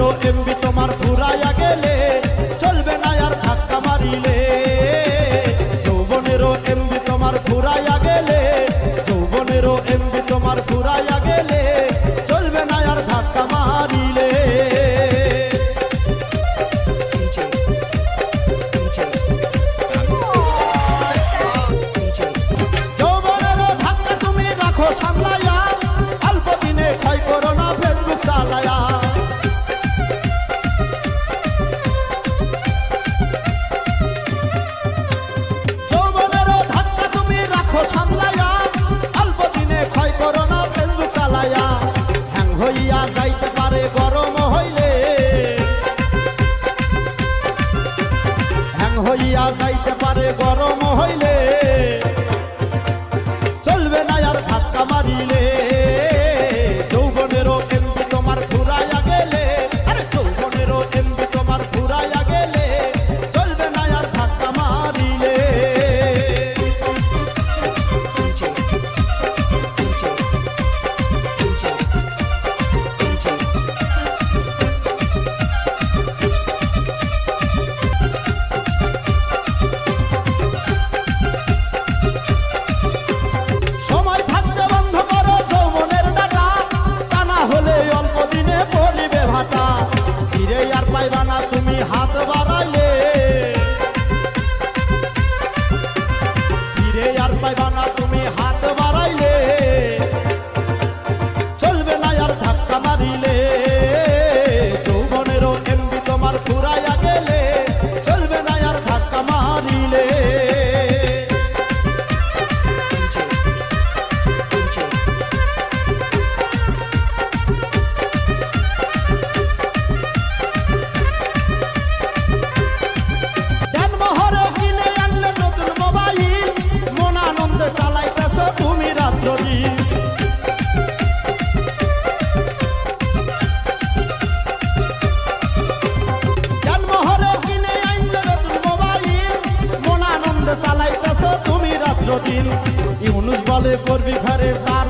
তেরো এমবি তোমার হইয়া যাইতে পারে গরম হইলে। চলবে না আর ধাক্কা মারিলে। চিরদিন ইউনুস বলে করবি ঘরে সার।